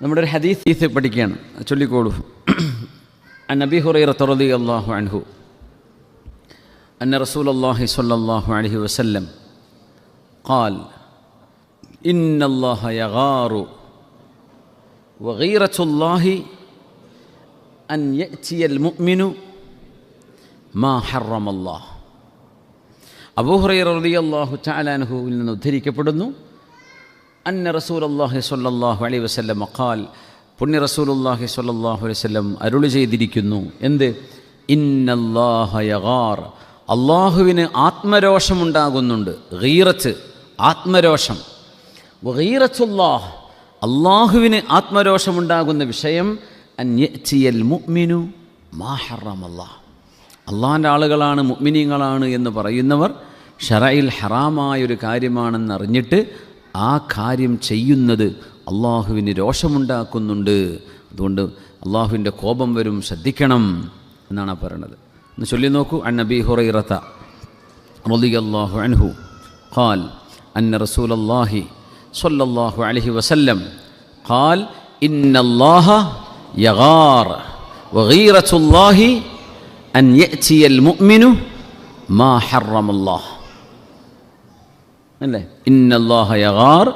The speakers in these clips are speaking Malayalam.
നമ്മുടെ ഒരു ഹദീസ് പഠിക്കുകയാണ് ചൊല്ലിക്കോളൂ عن أبي هريرة رضي الله عنه أن رسول الله صلى الله عليه وسلم قال إن الله يغار وغيرة الله أن يأتي المؤمن ما حرم الله അബൂഹുറൈറ റളിയല്ലാഹു തആല അൻഹുവിൽ നിന്ന് ഉദ്ധരിക്കപ്പെടുന്നു അന്ന റസൂൽ റസൂലുള്ളാഹി സ്വല്ലല്ലാഹു അലൈ വസല്ലം ഖാൽ പുണ്യ റസൂൽ റസൂലുള്ളാഹി സ്വല്ലല്ലാഹു അലൈഹി വസല്ലം അരുളി ചെയ്തിരിക്കുന്നു. എന്ത്? ഇന്നല്ലാഹ യഗാർ. അള്ളാഹുവിന് ആത്മരോഷമുണ്ടാകുന്നുണ്ട്. ഗീറത്ത് ആത്മരോഷം. ഗീറത്തുല്ലാഹ് അള്ളാഹുവിന് ആത്മരോഷമുണ്ടാകുന്ന വിഷയം അന്യച്ചിയൽ മുഅ്മിനു മാഹറമല്ലാഹ് അള്ളാഹിന്റെ ആളുകളാണ് മുഅ്മിനീങ്ങളാണ് എന്ന് പറയുന്നവർ ഷറയിൽ ഹറാമായൊരു കാര്യമാണെന്നറിഞ്ഞിട്ട് ആ കാര്യം ചെയ്യുന്നത് അള്ളാഹുവിന് രോഷമുണ്ടാക്കുന്നുണ്ട്. അതുകൊണ്ട് അള്ളാഹുവിന്റെ കോപം വരും ശ്രദ്ധിക്കണം എന്നാണ് പറയണത്. എന്ന് ചൊല്ലി നോക്കൂ. അൻ നബി ഹുറൈറത്ത റലി അള്ളാഹു അൻഹു ഖാൽ അന്ന റസൂൽ അള്ളാഹി സൊല്ലാഹു അലഹി വസല്ലം ഖാൽ ഇന്നല്ലാഹ യഗാർ വഗീറത്തുല്ലാഹി അൻ യഅ്തിയൽ മുഅ്മിനു മാ ഹറമല്ലാഹ് അല്ലേ? ഇന്നല്ലാഹയഗാർ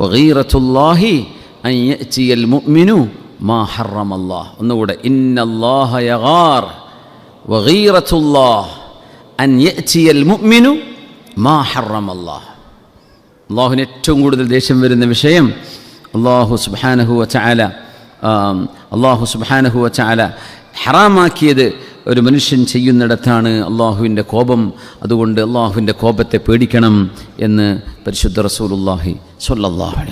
വഗീറത്തുല്ലാഹി അയ്യച്ചിയൽ മുഅ്മിനു മാ ഹറമല്ലാഹ്. ഒന്നുകൂടെ. ഇന്നല്ലാഹയഗാർ വഗീറത്തുല്ലാഹ് അൻയച്ചിയൽ മുഅ്മിനു മാ ഹറമല്ലാഹ്. അള്ളാഹുവിന് ഏറ്റവും കൂടുതൽ ദേഷ്യം വരുന്ന വിഷയം അള്ളാഹു സുബാനഹുവ ചാല അള്ളാഹു സുബാനഹുവ ചാല ഹറാമാക്കിയത് ഒരു മനുഷ്യൻ ചെയ്യുന്നിടത്താണ് അള്ളാഹുവിന്റെ കോപം. അതുകൊണ്ട് അള്ളാഹുവിന്റെ കോപത്തെ പേടിക്കണം എന്ന് പരിശുദ്ധ റസൂലുല്ലാഹി സ്വല്ലല്ലാഹു അലൈഹി